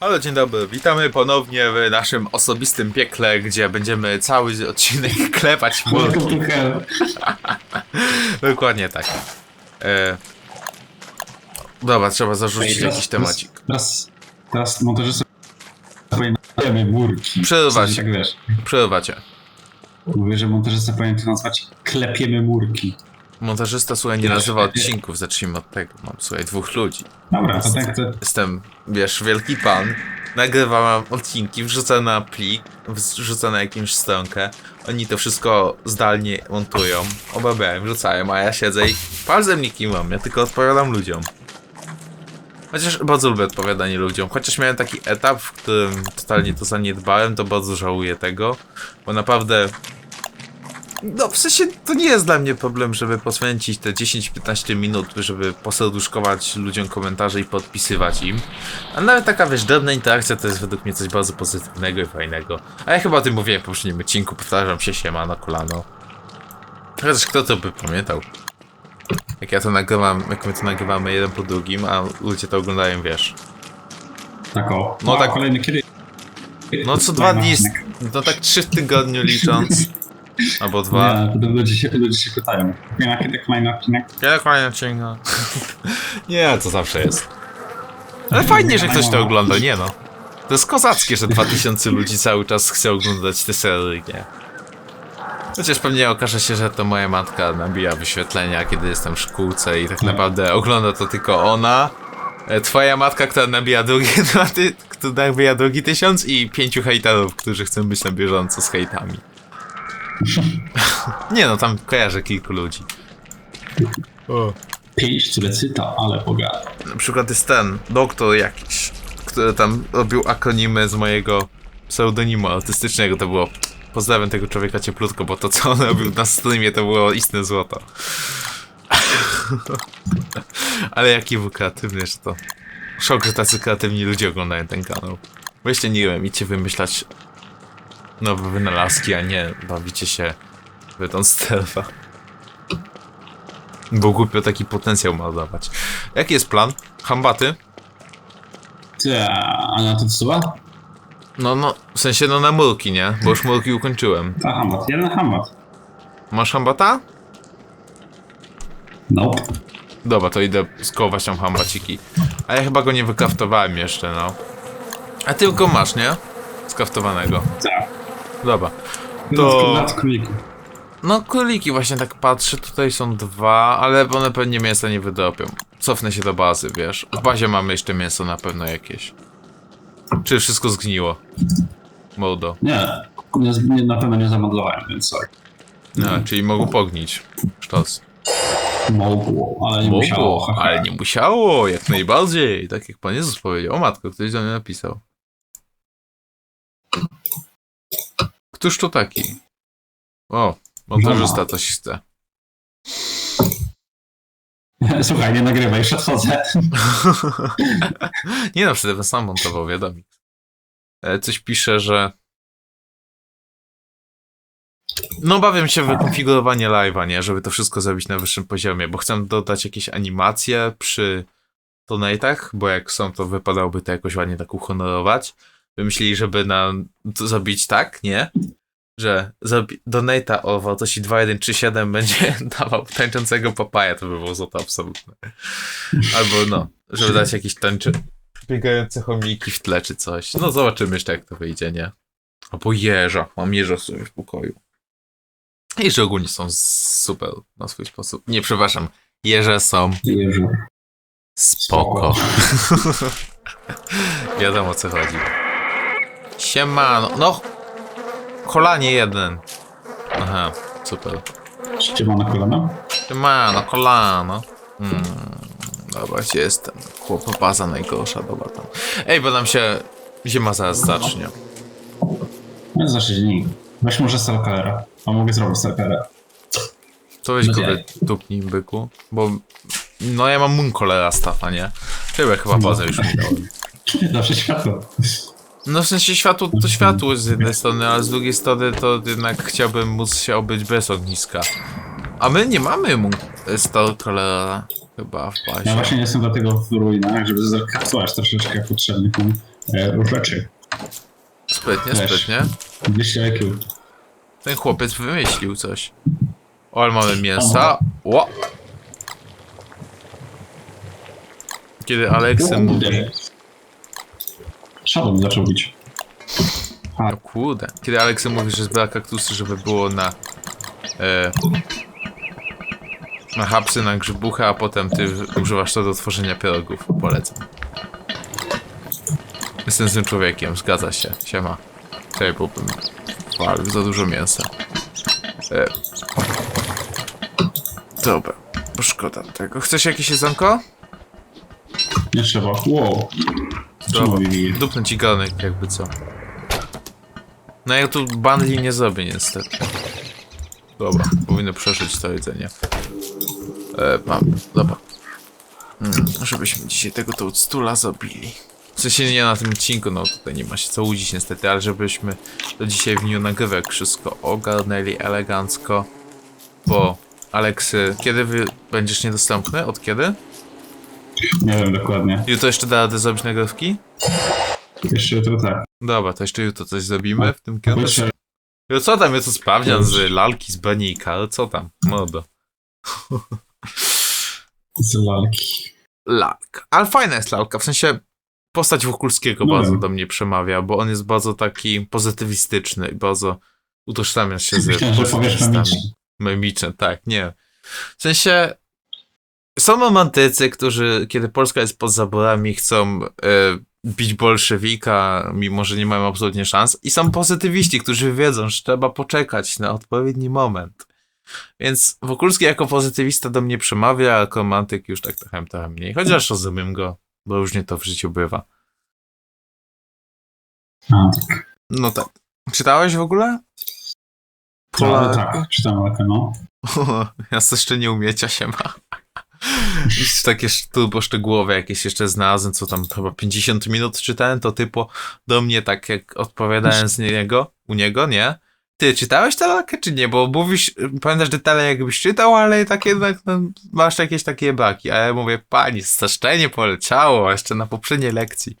Halo, dzień dobry. Witamy ponownie w naszym osobistym piekle, gdzie będziemy cały odcinek klepać murki. Dokładnie tak. E... Dobra, trzeba zarzucić Teraz- jakiś temacik. Teraz, teraz montażysta nazwać murki. Przerywać. W sensie, Tak wiesz. Przerywacie. Mówię, że montażysta powinien to nazwać klepiemy murki. Montażysta, słuchaj, nie nazywa odcinków. Zacznijmy od tego. Mam, słuchaj, dwóch ludzi. Dobra, to tak to... Jestem, wiesz, wielki pan. Nagrywam odcinki, wrzucę na plik, wrzucę na jakąś stronkę. Oni to wszystko zdalnie montują, obawiają, wrzucają, a ja siedzę i palcem nie kimam, ja tylko odpowiadam ludziom. Chociaż bardzo lubię odpowiadanie ludziom. Chociaż miałem taki etap, w którym totalnie to zaniedbałem, to bardzo żałuję tego, bo naprawdę. No, w sensie to nie jest dla mnie problem, żeby poświęcić te 10-15 minut, żeby poserduszkować ludziom komentarze i podpisywać im. A nawet taka, wiesz, drobna interakcja to jest według mnie coś bardzo pozytywnego i fajnego. A ja chyba o tym mówiłem w poprzednim odcinku, powtarzam się, siema na kolano. Chociaż kto to by pamiętał? Jak ja to nagrywam, jak my to nagrywamy jeden po drugim, a ludzie to oglądają, wiesz. Tak o. No A, tak. Kolejny kiedy... No co dwa dni, no tak trzy w tygodniu licząc. Albo dwa. Nie, to ludzie się, ludzie się pytają. Na kiedy kolejny odcinek? Ja kłaniam cię, no. Nie, to zawsze jest. Ale fajnie, że ktoś to ogląda, nie no. To jest kozackie, że 2000 ludzi cały czas chce oglądać te serie, nie? Chociaż pewnie okaże się, że to moja matka nabija wyświetlenia, kiedy jestem w szkółce i tak naprawdę ogląda to tylko ona. E, Twoja matka, która nabija drugi, która nabija drugi tysiąc i pięciu hejterów, którzy chcą być na bieżąco z hejtami. Nie no, tam kojarzę kilku ludzi. O. Pięć turecyta, ale bogata. Na przykład jest ten doktor jakiś, który tam robił akronimy z mojego pseudonimu autystycznego. To było. Pozdrawiam tego człowieka cieplutko, bo to co on robił na streamie to było istne złoto. Ale jaki był kreatywny, że to. Szok, że tacy kreatywni ludzie oglądają ten kanał. Weźcie nie wiem, idźcie wymyślać nowe wynalazki, a nie bawicie się w tą stealtha. Bo głupio taki potencjał ma dawać. Jaki jest plan? Hambaty? Ty, a na to co? No, no, w sensie no na murki, nie? Bo już murki ukończyłem. Ta hambat. Jeden hambat. Masz hambata? Nope. Dobra, to idę skołować tam hambaciki. A ja chyba go nie wykraftowałem jeszcze, no. A ty go masz, nie? Skraftowanego. Tak. Dobra. To... No, króliki właśnie tak patrzę, tutaj są dwa, ale one pewnie mięsa nie wydropią. Cofnę się do bazy, wiesz. W bazie mamy jeszcze mięso na pewno jakieś. Czy wszystko zgniło? Mordo. Nie, nie, nie, na pewno nie zamodlowałem, więc sorry. No, czyli mogą pognić. Sztos. Mogło, ale nie musiało. Mogło, haha. ale nie musiało, jak najbardziej. Tak jak Pan Jezus powiedział. O matko, ktoś do mnie napisał. Któż to taki? O, montażysta coś chce. Słuchaj, nie nagrywaj, już odchodzę. nie no, wtedy sam montował, wiadomo. E, Coś pisze, że... No bawię się w konfigurowanie live'a, nie? Żeby to wszystko zrobić na wyższym poziomie, bo chcę dodać jakieś animacje przy donate'ach, bo jak są, to wypadałoby to jakoś ładnie tak uhonorować. Wymyślili, żeby na, to zrobić tak, nie? Że zabi- donate'a o wartości 2137 będzie dawał tańczącego papaja, to by było złoto absolutne. Albo no, żeby dać jakieś tańczy... biegające chomiki w tle czy coś. No zobaczymy jeszcze jak to wyjdzie, nie? Albo jeża. Mam jeża sobie w pokoju. Jeże ogólnie są super na swój sposób. Nie, przepraszam. Jeże są Jezu. spoko. Wiadomo o co chodzi. Siemano. No. Kolanie jeden. Aha, super. Ściema na kolana? Siemano, kolano. Hmm. Dobra, gdzie jestem? Chłopa baza najgorsza, dobra tam. Ej, bo nam się zima zaraz zacznie. No 6 dni. Weź może Stalkera. A mogę zrobić Stalkera. To weź go Nie. tupnij, byku. Bo... No ja mam munkolera stafa, nie? Chyba chyba bazę już minąłem. Zawsze światło. No w sensie światło to światło z jednej strony, ale z drugiej strony to jednak chciałbym móc się obyć bez ogniska. A my nie mamy mu Stalkera chyba w Ja bazie. właśnie jestem dlatego w ruinach, żeby zakapsułać troszeczkę potrzebnych mi E, Uleczy. Sprytnie, Też. sprytnie. 200 IQ. Ten chłopiec wymyślił coś. O, ale mamy mięsa. Ło! Kiedy Aleksy mówi... Shadow zaczął bić. O kurde. Kiedy Aleksy mówi, że zbiera kaktusy, żeby było na... E, na hapsy, na grzybuchę, a potem ty używasz to do tworzenia pierogów. Polecam. Jestem złym człowiekiem, zgadza się. Siema. Czekaj, bo bym walił za dużo mięsa. E. Dobra, bo szkoda tego. Chcesz jakieś jedzonko? Nie trzeba. Wow. Bije? dupnę ci garnek, jakby co. No ja tu bundli nie zrobię niestety. Dobra, powinno przeżyć to jedzenie. E, mam, dobra. Hmm, żebyśmy dzisiaj tego od stula zrobili. W sensie nie na tym odcinku, no tutaj nie ma się co łudzić niestety, ale żebyśmy to dzisiaj w dniu nagrywek wszystko ogarnęli elegancko. Bo Aleksy, kiedy wy będziesz niedostępny? Od kiedy? Nie wiem dokładnie. Jutro jeszcze da radę zrobić nagrywki? Jeszcze to tak. Dobra, to jeszcze jutro coś zrobimy w tym kierunku. Jeszcze Jo, co tam, ja to sprawdzian z lalki, z banika, ale co tam, mordo. z lalki. Lalka. Ale fajna jest lalka, w sensie postać Wokulskiego No bardzo wiem. do mnie przemawia, bo on jest bardzo taki pozytywistyczny i bardzo utożsamia się z powiesz pozytywistami. Memiczne, tak, nie. W sensie są romantycy, którzy, kiedy Polska jest pod zaborami, chcą e, bić bolszewika, mimo że nie mają absolutnie szans. I są pozytywiści, którzy wiedzą, że trzeba poczekać na odpowiedni moment. Więc Wokulski jako pozytywista do mnie przemawia, a jako romantyk już tak trochę, trochę mniej. Chociaż rozumiem go, bo różnie to w życiu bywa. A, tak. No tak. Czytałeś w ogóle? Ale tak, czytam lalkę, no. Ja jeszcze nie umiecia się ma. Takie turbo szczegółowe jakieś jeszcze znalazłem, co tam chyba 50 minut czytałem, to typo do mnie tak jak odpowiadałem z niego, u niego, nie? Ty, czytałeś tę lalkę czy nie? Bo mówisz, pamiętasz detale jakbyś czytał, ale tak jednak no, masz jakieś takie braki. A ja mówię, pani, straszczenie poleciało, jeszcze na poprzedniej lekcji.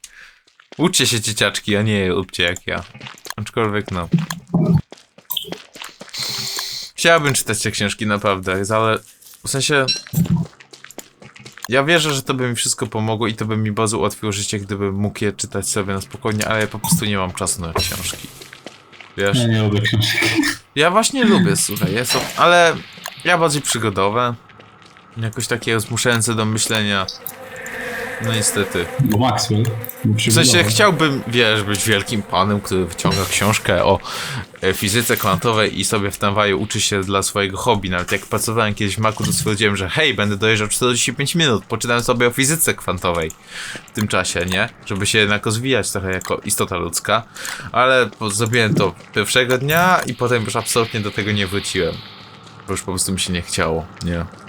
Uczcie się dzieciaczki, a nie róbcie jak ja. Aczkolwiek no. Chciałbym czytać te książki naprawdę, ale w sensie ja wierzę, że to by mi wszystko pomogło i to by mi bardzo ułatwiło życie, gdybym mógł je czytać sobie na spokojnie, ale ja po prostu nie mam czasu na książki. Wiesz? Ja nie lubię książek. Ja właśnie lubię, słuchaj, to- ale ja bardziej przygodowe. Jakoś takie zmuszające do myślenia. No niestety. Bo Maxwell W sensie chciałbym, wiesz, być wielkim panem, który wyciąga książkę o e, fizyce kwantowej i sobie w tramwaju uczy się dla swojego hobby. Nawet jak pracowałem kiedyś w Macu, to stwierdziłem, że hej, będę dojeżdżał 45 minut, poczytałem sobie o fizyce kwantowej w tym czasie, nie? Żeby się jednak rozwijać trochę jako istota ludzka. Ale zrobiłem to pierwszego dnia i potem już absolutnie do tego nie wróciłem. Bo już po prostu mi się nie chciało, nie?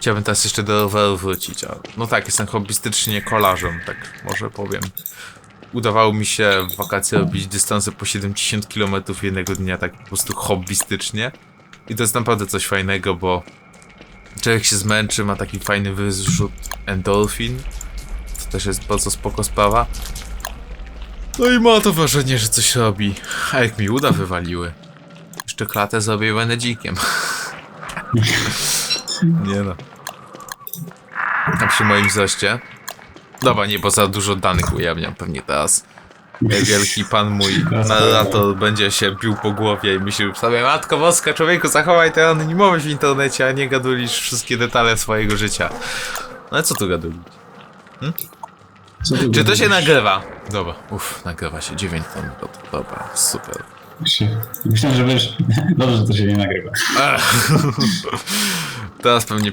Chciałbym teraz jeszcze do roweru wrócić, a no tak, jestem hobbystycznie kolarzem, tak może powiem. Udawało mi się w wakacje robić dystanse po 70 km jednego dnia, tak po prostu hobbystycznie. I to jest naprawdę coś fajnego, bo człowiek się zmęczy, ma taki fajny wyrzut endorfin. To też jest bardzo spoko sprawa. No i ma to wrażenie, że coś robi. A jak mi uda wywaliły. Jeszcze klatę zrobię i dzikiem. Nie no. A przy moim wzroście. Dobra, nie, bo za dużo danych ujawniam pewnie teraz. Jak Wielki pan mój narrator będzie się bił po głowie i myślił sobie, Matko Boska, człowieku, zachowaj tę anonimowość w internecie, a nie gadulisz wszystkie detale swojego życia. No ale co tu gadulić? Co ty Czy to się nagrywa? Dobra, uff, nagrywa się 9 ton. Dobra, super. Myślałem, że wiesz, dobrze, że to się nie nagrywa. Ech. Teraz pewnie...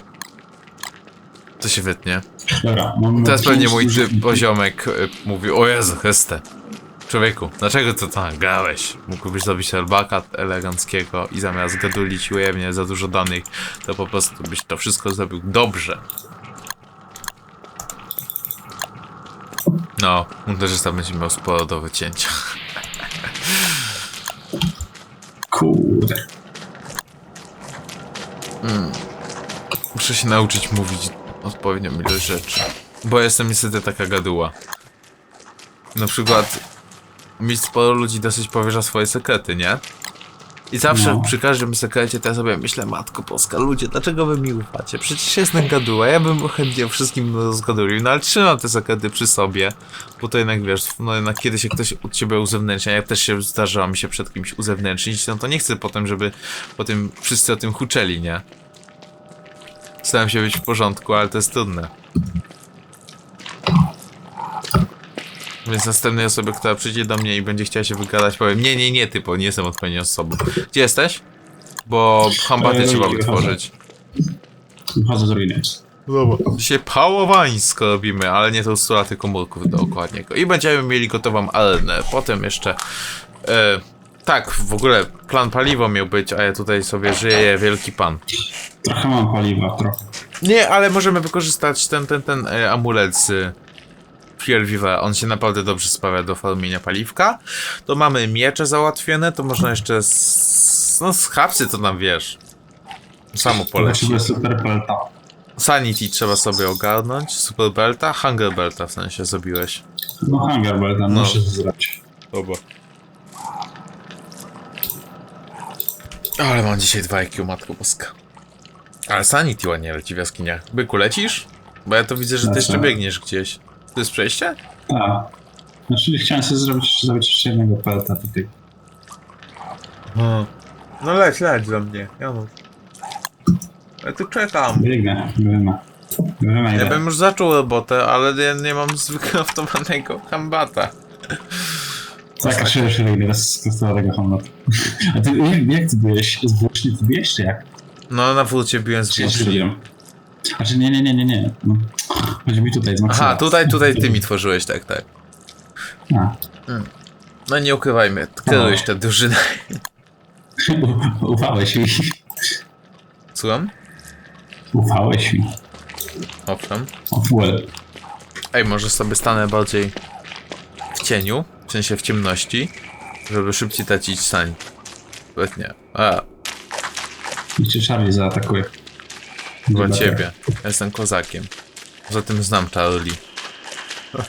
To się wytnie. Dobra, mam... Teraz pewnie mój typ poziomek y, mówi, o Jezu Chryste. Człowieku, dlaczego to tam grałeś? Mógłbyś zrobić albaka eleganckiego i zamiast gadulić ujemnie za dużo danych, to po prostu byś to wszystko zrobił dobrze. No, montażysta będzie miał sporo do wycięcia. Kurde. Muszę się nauczyć mówić odpowiednią ilość rzeczy. Bo jestem niestety taka gaduła. na przykład mi sporo ludzi dosyć powierza swoje sekrety, nie? I zawsze No. przy każdym sekrecie to ja sobie myślę, matko polska, ludzie, dlaczego wy mi ufacie? Przecież jestem gaduła, ja bym chętnie wszystkim rozgadulił, no ale trzymam te sekrety przy sobie, bo to jednak wiesz, no jednak kiedy się ktoś od ciebie uzewnętrznia, jak też się zdarzało mi się przed kimś uzewnętrznić, no to nie chcę potem, żeby potem wszyscy o tym huczeli, nie? Staram się być w porządku, ale to jest trudne. Więc następnej osobie, która przyjdzie do mnie i będzie chciała się wygadać, powiem nie, nie, nie, typo, nie jestem odpowiednią osobą. Gdzie jesteś? Bo hambaty Eee, trzeba wytworzyć. Wychodzę z. Dobra. Dzisiaj pałowańsko robimy, ale nie tą stura, tylko murków dookoła niego. I będziemy mieli gotową arenę. Potem jeszcze... E, tak, w ogóle plan paliwo miał być, a ja tutaj sobie żyję wielki pan. Trochę mam paliwa, trochę. Nie, ale możemy wykorzystać ten, ten, ten e, amulet z Fuel Viva. On się naprawdę dobrze sprawia do farmienia paliwka. To mamy miecze załatwione, to można jeszcze z... No z hapsy to nam wiesz. Samo poleci. Potrzebuję super pelta. Sanity trzeba sobie ogarnąć. Super Belta, Hunger Belta w sensie zrobiłeś. No hangar belta, No. muszę zrobić. Dobra. Ale mam dzisiaj 2 IQ, matko boska. Ale Sanity ładnie leci w jaskiniach. Byku, lecisz? Bo ja to widzę, że ty Lecę. jeszcze biegniesz gdzieś. To jest przejście? Tak. Znaczy chciałem sobie zrobić, zrobić jeszcze jednego pelta tutaj. No leć, leć do mnie. Ja, no. ja tu czekam. Biegnę. Biegnę, Ja bym już zaczął robotę, ale ja nie mam zwykraftowanego hambata. Zakażę się idę bez skostowego hamlatu. A ty jak, jak ty byłeś? Z włócznie ty byłeś, czy jak? No na wrócie biłem z Czy ja włóczni. strzeliłem? Znaczy nie, nie, nie, nie, nie. No. Chodzi mi tutaj z. Aha, tutaj, tutaj ty mi tworzyłeś, tak, tak. A. No nie ukrywajmy, kierujesz tę drużynę. U- Ufałeś mi. Słucham? Ufałeś mi. Owszem. Ej, może sobie stanę bardziej w cieniu, w sensie w ciemności, żeby szybciej tracić sań. Nawet nie. A, Niech cię Charlie zaatakuje. dla Dobra. ciebie. Ja jestem kozakiem. Poza tym znam Charlie.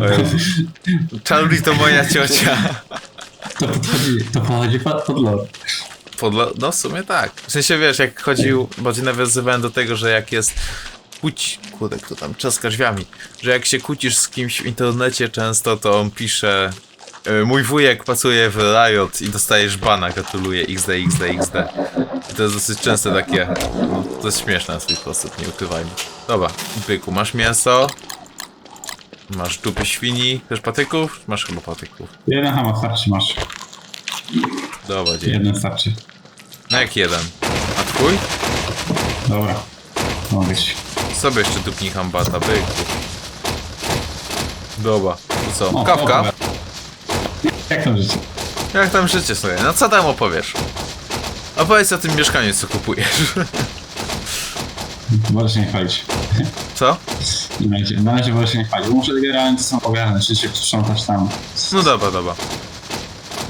O Jezu. Charlie to moja ciocia. To podchodzi, to podchodzi pod. Podlo- no w sumie tak. W sensie wiesz, jak chodził, bardziej nawiązywałem do tego, że jak jest kłóć, kurde, kto tam trzaska drzwiami, że jak się kłócisz z kimś w internecie często, to on pisze e, mój wujek pracuje w Riot i dostajesz bana, gratuluję, XD, XD, XD. I to jest dosyć częste takie, no, to jest śmieszne na swój sposób, nie ukrywajmy. Dobra, byku, masz mięso, masz dupy świni, chcesz patyków? Masz chyba patyków. Jeden hammer starczy masz. Dobra, dzień. Jeden starczy. No jak jeden? A twój? Dobra. Mogę być. Sobie jeszcze dupnij hambata, byku. Dobra, to co? O, Kawka? dobra. Jak tam życie? Jak tam życie sobie? No co tam opowiesz? Opowiedz o tym mieszkaniu, co kupujesz. Możesz się nie chwalić. Co? Na razie, na razie możesz się nie chwalić. Muszę generalnie to są ogarnąć, czy się sprzątasz tam. No dobra, dobra.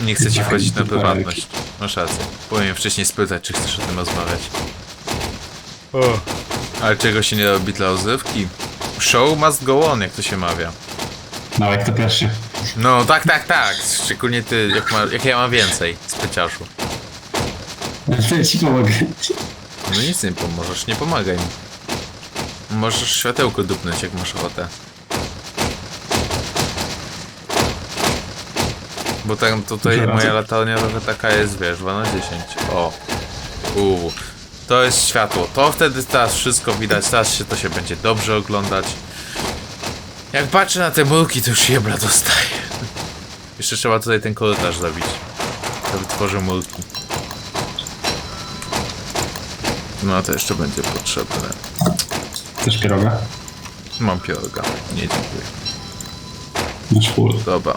Nie chcę ci wchodzić na prywatność. Masz rację. Powinien wcześniej spytać, czy chcesz o tym rozmawiać. O. Ale czego się nie robi dla rozrywki? Show must go on, jak to się mawia. No, jak to pierwszy. No tak, tak, tak. Szczególnie ty, jak, ma, jak ja mam więcej spyciarzu. To ja ci pomogę. No nic nie pomożesz, nie pomagaj mi. Możesz światełko dupnąć, jak masz ochotę. Bo tam tutaj Dobra. moja latarnia trochę taka jest, wiesz, 2 na 10. O. Uuu. To jest światło. To wtedy teraz wszystko widać, teraz się to się będzie dobrze oglądać. Jak patrzę na te murki, to już jebla dostaję. Jeszcze trzeba tutaj ten korytarz zabić. To wytworzy murki. No to jeszcze będzie potrzebne. Chcesz pieroga? Mam pieroga. Nie dziękuję. Masz. Dobra.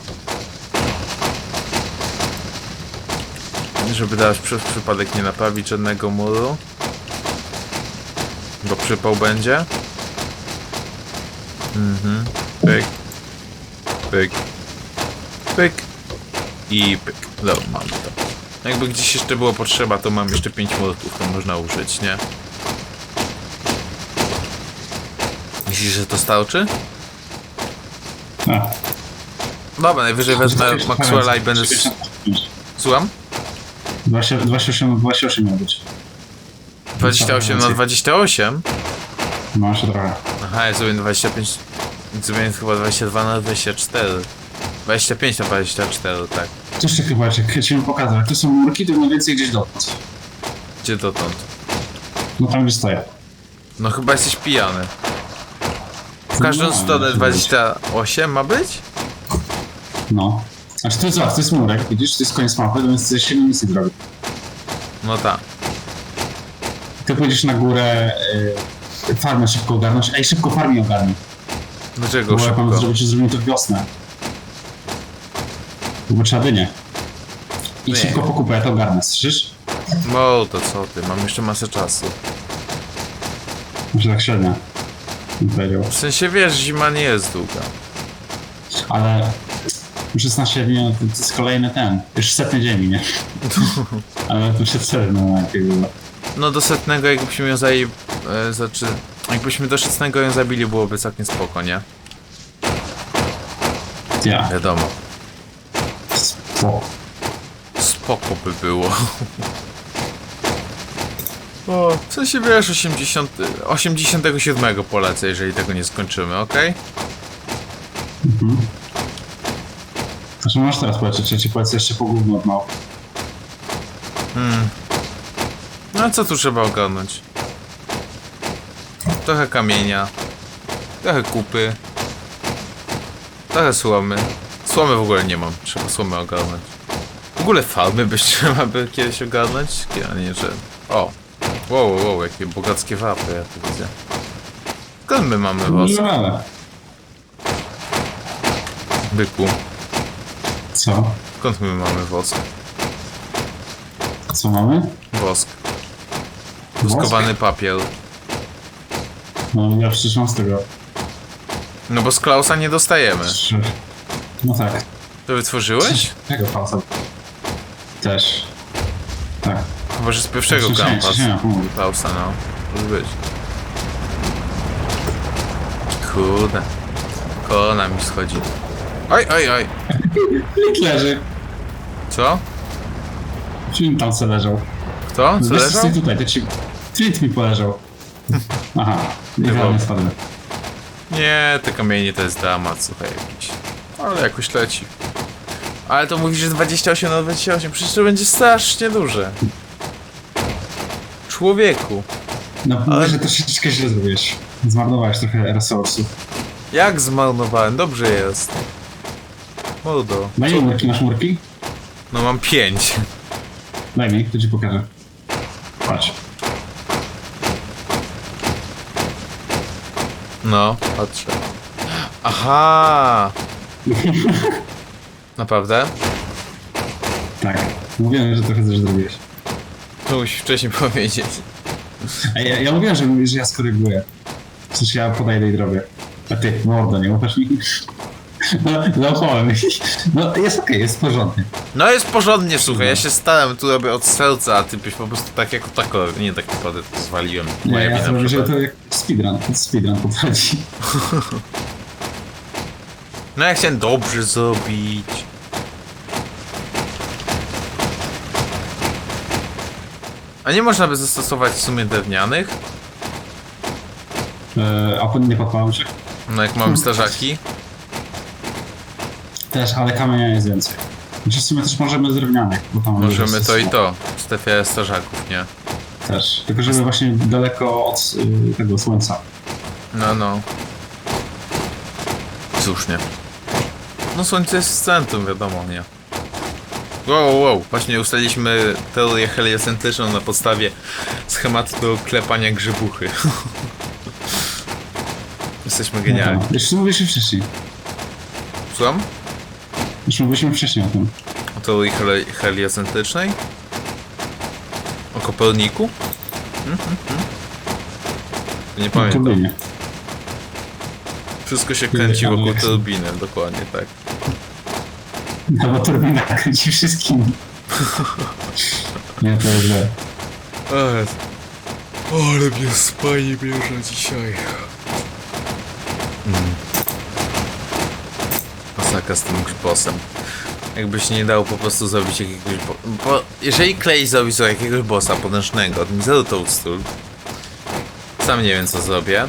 Żeby teraz przez przypadek nie naprawić żadnego muru. Bo przypał będzie. Mhm. Pyk. Pyk. Pyk. I pyk. Dobra, mam to. Jakby gdzieś jeszcze było potrzeba, to mam jeszcze 5 murków, to można użyć, nie? Myślisz, że to starczy? A, Dobra, najwyżej wezmę Maxwella i będę... Słucham? 20 28 28 miał być. 28 na 28? No, jeszcze trochę. Aha, ja zrobię 25... Zrobię chyba 22 na 24. 25 na 24, tak. Coś ty chyba, jak chciałem pokazać. Jak to są murki, to mniej więcej gdzieś dotąd. Gdzie dotąd? No tam gdzie stoję. No chyba jesteś pijany. W każdą No, stronę może 28 ma być? No. Znaczy to jest zobacz, to jest murek, widzisz, to jest koniec mapy, więc to jest 7 misji drogi. No tak. Ty pójdziesz na górę, y, farmę szybko ogarnąć. Ej, szybko farmę ogarnij. Dlaczego Bo mam szybko? zrobić, że zrobimy to wiosnę. Bo trzeba dynię. I Nie. szybko po kupę, ja to ogarnę, słyszysz? No to co ty, mam jeszcze masę czasu. Może tak średnio. bym powiedział. W sensie wiesz, zima nie jest długa. Ale 16 dni, no to, jest kolejny ten. Już setny dzień, nie? Ale to się no najlepiej było. No do setnego jakbyśmy ją zaj... E, znaczy... Jakbyśmy do setnego ją zabili byłoby całkiem spoko, nie? Ja. Wiadomo. Spoko. Spoko by było. O, w sensie wiesz, 80... 87 polecę, jeżeli tego nie skończymy, okej? Znaczy masz teraz polecieć, ja ci polecę jeszcze po gówno od mału. Hmm. No a co tu trzeba ogarnąć? Trochę kamienia. Trochę kupy. Trochę słomy. Słomy w ogóle nie mam. Trzeba słomy ogarnąć. W ogóle farmy by trzeba by kiedyś ogarnąć? A nie, że... O! Wow, wow, wow, jakie bogackie wapy, ja tu widzę. Skąd my mamy ale. Byku. Co? Skąd my mamy wosk? Co mamy? Wosk. Woskowany papier. No ja przecież mam z tego. No bo z Klausa nie dostajemy. Trzy. No tak. To wytworzyłeś? Tego pausa. Też. Tak. Chyba, że z pierwszego kampa. mówię. Klausa, no. Może być. Kurde. Kolana mi schodzi. Oj, oj, oj. Flint leży. Co? Flint tam se leżał. Kto? Co Wiesz, leżał? tutaj, to ci... Flint mi poleżał. Aha. Idealnie Dobra. spadłem. Nie, te kamienie to jest dramat, słuchaj, jakiś. Ale jakoś leci. Ale to mówisz, że 28 na 28, przecież to będzie strasznie duże. Człowieku. No Ale... że troszeczkę źle zrobiłeś. Zmarnowałeś trochę resursów. Jak zmarnowałem? Dobrze jest. Mordo. Daj mi murki, masz murki? No mam 5. Daj mi, to ci pokażę. Patrz. No, patrzę. Aha! Naprawdę? Tak. Mówiłem, że trochę też zrobiłeś. To musisz wcześniej powiedzieć. Ja, ja mówiłem, że, że ja skoryguję. W sensie ja podejdę i zrobię. A ty, mordo, nie łupasz mi? No, zaufałem. No, jest okej, jest porządnie. No jest porządnie, słuchaj, ja się staram, tu robię od serca, a ty byś po prostu tak jako tako, nie tak naprawdę to zwaliłem. Nie, Moja ja wina że to jak speedrun, speedrun potraci. No ja chciałem dobrze zrobić. A nie można by zastosować w sumie drewnianych? E, a pod- nie podpałem się. No jak mamy strażaki? Też, ale kamienia jest więcej. Znaczy w sumie też możemy z drewnianych, bo tam Możemy to i to. W strefie strażaków, nie? Też, tylko żeby właśnie daleko od y, tego słońca. No, no. Słusznie. No słońce jest w centrum, wiadomo, nie? Wow, wow. Właśnie ustaliliśmy teorię heliocentryczną na podstawie schematu do klepania grzybuchy. Jesteśmy genialni. No, Już mówiliśmy wcześniej. Słucham? Już mówiliśmy wcześniej o tym. O teorii heli heliocentrycznej? O Koperniku? Mhm, mhm. Nie O pamiętam. turbinie. Wszystko się kręci wokół Alexa. turbiny, dokładnie tak. No bo turbina kręci wszystkim. Nie, to jest źle. Ale, ale mnie spanie bierze dzisiaj. Mm. Beka z tym bossem. Jakbyś nie dał po prostu zrobić jakiegoś bo... bo jeżeli Clay zrobi sobie jakiegoś bossa potężnego od Mizeru Toadstool, sam nie wiem co zrobię.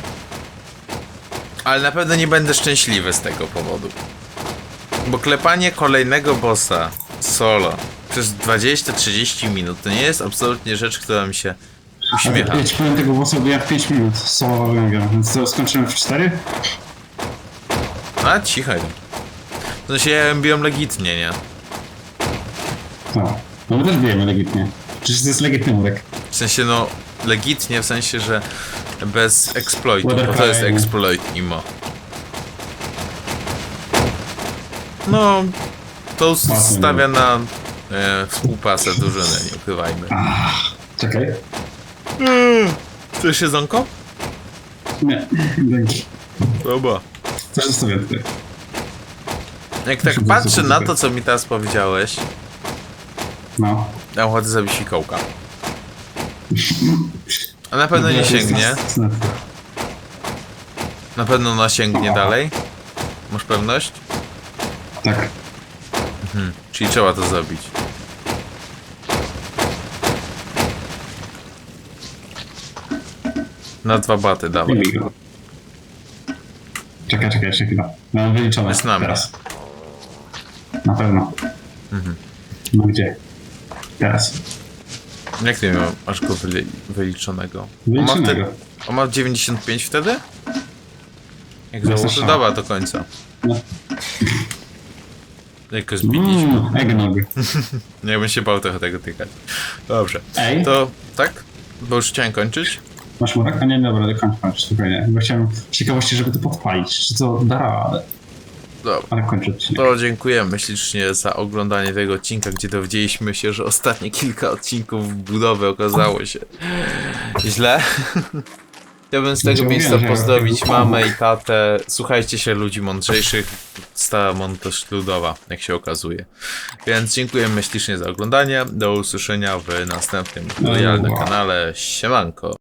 Ale na pewno nie będę szczęśliwy z tego powodu. Bo klepanie kolejnego bossa solo przez 20-30 minut to nie jest absolutnie rzecz, która mi się uśmiecha. Ja ci powiem tego bossa, bo ja w 5 minut solowałem go, więc to skończyłem w 4? A cicho. W sensie ja ją biłem legitnie, nie? No. No my też bijemy legitnie. Przecież to jest legitny murek. W sensie no legitnie, w sensie, że bez exploitu, bo to jest exploit imo. No, to stawia na e, współpracę drużyny, nie ukrywajmy. Czekaj. Chcesz jedzonko? Nie, dzięki. Dobra. Też zostawię tutaj. Jak tak patrzę na to, co mi teraz powiedziałeś, No. mam ochotę zrobić fikołka. A na pewno nie Ja to jest sięgnie. Na pewno ona sięgnie dalej. Masz pewność? Tak. Hmm. Czyli trzeba to zrobić. Na dwa baty, Nie dawaj. Czekaj, czekaj, jeszcze chwilę. Mam wyliczone Jest na mnie. teraz. Na pewno. Mhm. No gdzie? Teraz. Jak ty miał, masz go wyli wyliczonego? On ma, Wyliczonego. wtedy, on ma 95 wtedy? Jak No, słyszałem. dobra do końca. No. Jako zbiliśmy. Mmm, eggnog. Nie bym się bał trochę tego tykać. Dobrze. Ej, To tak? Bo już chciałem kończyć. masz murek? A nie, dobra, do końca spokojnie. Bo chciałem z ciekawości, żeby to podpalić. Czy to da radę? Dobra. Ale kończę odcinek. To dziękujemy ślicznie za oglądanie tego odcinka, gdzie dowiedzieliśmy się, że ostatnie kilka odcinków budowy okazało się źle. Chciałbym z tego miejsca pozdrowić mamę i tatę. Słuchajcie się ludzi mądrzejszych. Stara mądrość ludowa, jak się okazuje. Więc dziękujemy ślicznie za oglądanie. Do usłyszenia w następnym tutorial na Wow. kanale. Siemanko.